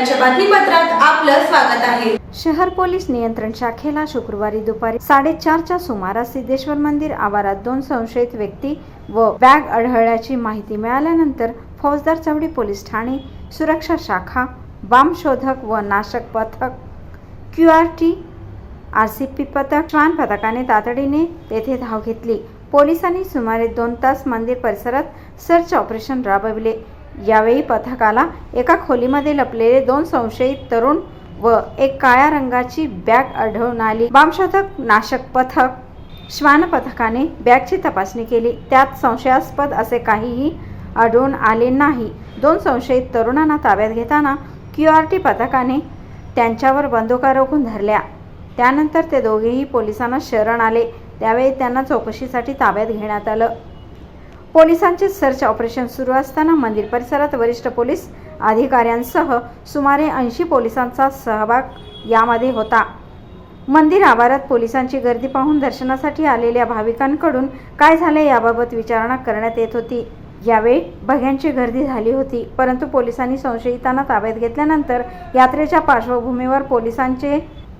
आपलं स्वागत आहे. शहर पोलीस नियंत्रण शाखेला शुक्रवारी दुपारी साडेचारच्या सुमारास सिद्धेश्वर मंदिर आवारात दोन संशयित व्यक्ती व बॅग आढळल्याची माहिती मिळाल्यानंतर फौजदार चवडी पोलीस ठाणे सुरक्षा शाखा बाम शोधक व नाशक पथक Q R T R C P पथक श्वान पथकाने तातडीने तेथे धाव घेतली. पोलिसांनी सुमारे दोन तास मंदिर परिसरात सर्च ऑपरेशन राबविले. यावेळी पथकाला एका खोलीमध्ये लपलेले दोन संशयित तरुण व एक काळ्या रंगाची बॅग आढळून आली. बामशोधक नाशक पथक श्वान पथकाने बॅगची तपासणी केली. त्यात संशयास्पद असे काहीही आढळून आले नाही. दोन संशयित तरुणांना ताब्यात घेताना क्यू आर टी पथकाने त्यांच्यावर बंदुका रोखून धरल्या. त्यानंतर ते दोघेही पोलिसांना शरण आले. त्यावेळी त्यांना चौकशीसाठी ताब्यात घेण्यात आलं. पोलिसांचे सर्च ऑपरेशन सुरू असताना मंदिर परिसरात वरिष्ठ पोलीस अधिकाऱ्यांसह सुमारे ऐंशी पोलिसांचा सहभाग यामध्ये होता. मंदिर आवारात पोलिसांची गर्दी पाहून दर्शनासाठी आलेल्या भाविकांकडून काय झाले याबाबत विचारणा करण्यात येत होती. यावेळी बघ्यांची गर्दी झाली होती परंतु पोलिसांनी संशयितांना ताब्यात घेतल्यानंतर यात्रेच्या पार्श्वभूमीवर पोलिसांचे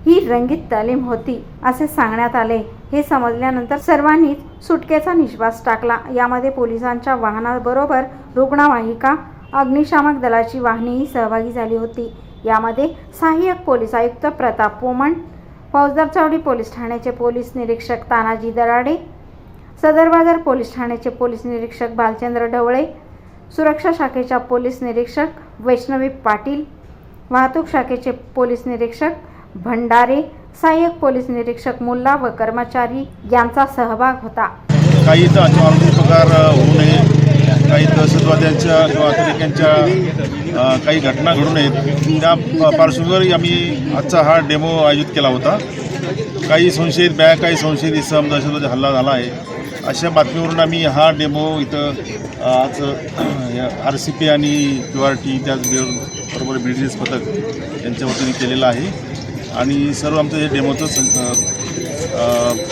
ही रंगीत तालीम होती असे सांगण्यात आले. हे समजल्यानंतर सर्वांनीच सुटकेचा निश्वास टाकला. यामध्ये पोलिसांच्या वाहनाबरोबर रुग्णवाहिका अग्निशामक दलाची वाहनेही सहभागी झाली होती. यामध्ये सहाय्यक पोलीस आयुक्त प्रताप पोमण फौजदार चावडी पोलीस ठाण्याचे पोलीस निरीक्षक तानाजी दराडे सदर बाजार पोलीस ठाण्याचे पोलीस निरीक्षक बालचंद्र ढवळे सुरक्षा शाखेच्या पोलीस निरीक्षक वैष्णवी पाटील वाहतूक शाखेचे पोलीस निरीक्षक भंडारे सहाय्यक पोलीस निरीक्षक मुल्ला व कर्मचारी यांचा सहभाग होता. काही इथं अनुचित प्रकार होऊ नये. काही दहशतवाद्यांच्या किंवा अतिरेक्यांच्या काही घटना घडू नयेत. त्या पार्श्वभूमीवर आम्ही आजचा हा डेमो आयोजित केला होता. काही संशयित बॅग काही संशयित इसम दहशतवादी हल्ला झाला आहे. अशा बातमीवरून आम्ही हा डेमो इथं आज आर सी पी आणि क्यू आर टी त्याचबरोबर बी डी एस पथक यांच्या वतीने केलेलं आहे. आणि सर्व आमचं हे डेमोचं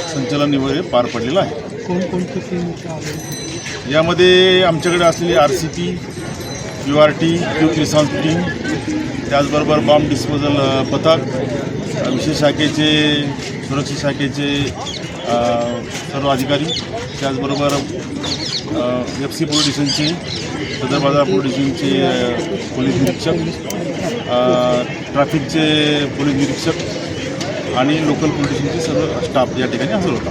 संचलन वगैरे पार पडलेलं आहे. यामध्ये आमच्याकडे असलेली R C P U R T Q response team त्याचबरोबर बॉम्ब डिस्पोजल पथक विशेष शाखेचे सुरक्षा शाखेचे सर्व अधिकारी त्याचबरोबर एफ सी पोलीस स्टेशनचे सदर बाजार अ, पोलीस निरीक्षक ट्रॅफिकचे पोलीस निरीक्षक आणि लोकल पोलीस स्टेशनचे सर्व स्टाफ या ठिकाणी हजर होता.